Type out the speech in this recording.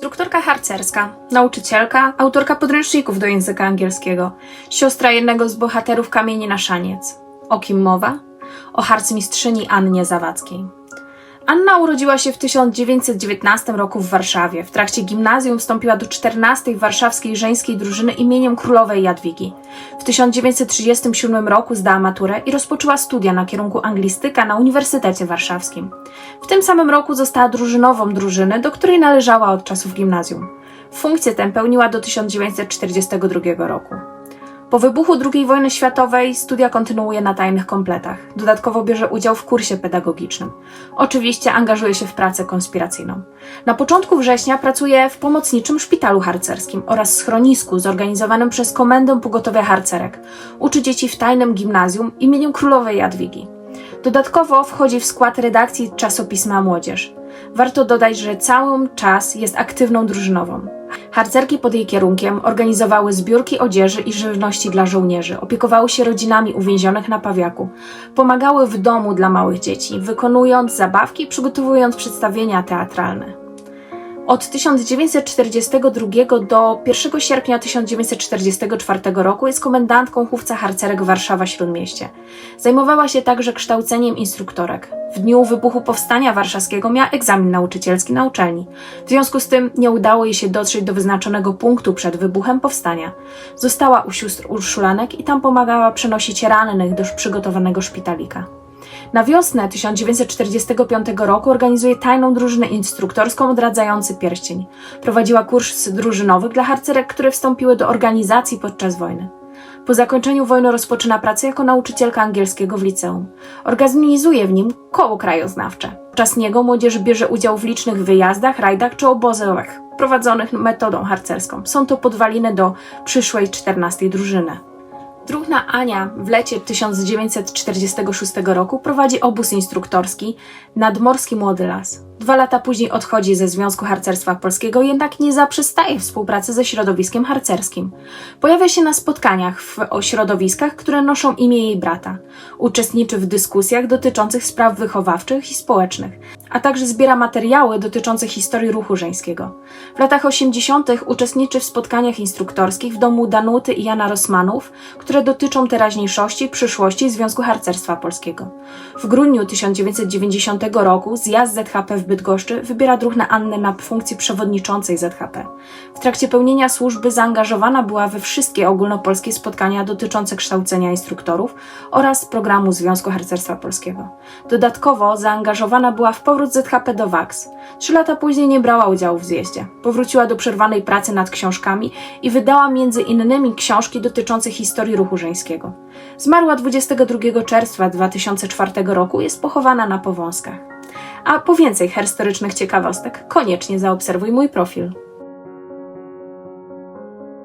Instruktorka harcerska, nauczycielka, autorka podręczników do języka angielskiego, siostra jednego z bohaterów Kamieni na Szaniec. O kim mowa? O harcmistrzyni Annie Zawadzkiej. Anna urodziła się w 1919 roku w Warszawie. W trakcie gimnazjum wstąpiła do 14 warszawskiej żeńskiej drużyny imieniem królowej Jadwigi. W 1937 roku zdała maturę i rozpoczęła studia na kierunku anglistyka na Uniwersytecie Warszawskim. W tym samym roku została drużynową drużyny, do której należała od czasów gimnazjum. Funkcję tę pełniła do 1942 roku. Po wybuchu II wojny światowej studia kontynuuje na tajnych kompletach. Dodatkowo bierze udział w kursie pedagogicznym. Oczywiście angażuje się w pracę konspiracyjną. Na początku września pracuje w pomocniczym szpitalu harcerskim oraz schronisku zorganizowanym przez Komendę Pogotowia Harcerek. Uczy dzieci w tajnym gimnazjum imieniem Królowej Jadwigi. Dodatkowo wchodzi w skład redakcji czasopisma Młodzież. Warto dodać, że cały czas jest aktywną drużynową. Harcerki pod jej kierunkiem organizowały zbiórki odzieży i żywności dla żołnierzy, opiekowały się rodzinami uwięzionych na Pawiaku, pomagały w domu dla małych dzieci, wykonując zabawki i przygotowując przedstawienia teatralne. Od 1942 do 1 sierpnia 1944 roku jest komendantką chówca harcerek Warszawa Śródmieście. Zajmowała się także kształceniem instruktorek. W dniu wybuchu Powstania Warszawskiego miała egzamin nauczycielski na uczelni. W związku z tym nie udało jej się dotrzeć do wyznaczonego punktu przed wybuchem powstania. Została u sióstr Urszulanek i tam pomagała przenosić rannych do przygotowanego szpitalika. Na wiosnę 1945 roku organizuje tajną drużynę instruktorską odradzający pierścień. Prowadziła kurs drużynowy dla harcerek, które wstąpiły do organizacji podczas wojny. Po zakończeniu wojny rozpoczyna pracę jako nauczycielka angielskiego w liceum. Organizuje w nim koło krajoznawcze. Podczas niego młodzież bierze udział w licznych wyjazdach, rajdach czy obozach prowadzonych metodą harcerską. Są to podwaliny do przyszłej 14 drużyny. Druhna Ania w lecie 1946 roku prowadzi obóz instruktorski Nadmorski Młody Las. Dwa lata później odchodzi ze Związku Harcerstwa Polskiego, jednak nie zaprzestaje współpracy ze środowiskiem harcerskim. Pojawia się na spotkaniach w środowiskach, które noszą imię jej brata. Uczestniczy w dyskusjach dotyczących spraw wychowawczych i społecznych, a także zbiera materiały dotyczące historii ruchu żeńskiego. W latach 80. uczestniczy w spotkaniach instruktorskich w domu Danuty i Jana Rosmanów, które dotyczą teraźniejszości i przyszłości Związku Harcerstwa Polskiego. W grudniu 1990 roku zjazd ZHP w Bydgoszczy wybiera druhna Annę na funkcję przewodniczącej ZHP. W trakcie pełnienia służby zaangażowana była we wszystkie ogólnopolskie spotkania dotyczące kształcenia instruktorów oraz programu Związku Harcerstwa Polskiego. Dodatkowo zaangażowana była w powrót ZHP do WAKS. Trzy lata później nie brała udziału w zjeździe. Powróciła do przerwanej pracy nad książkami i wydała między innymi książki dotyczące historii ruchu żeńskiego. Zmarła 22 czerwca 2004 roku, jest pochowana na Powązkach. A po więcej historycznych ciekawostek koniecznie zaobserwuj mój profil.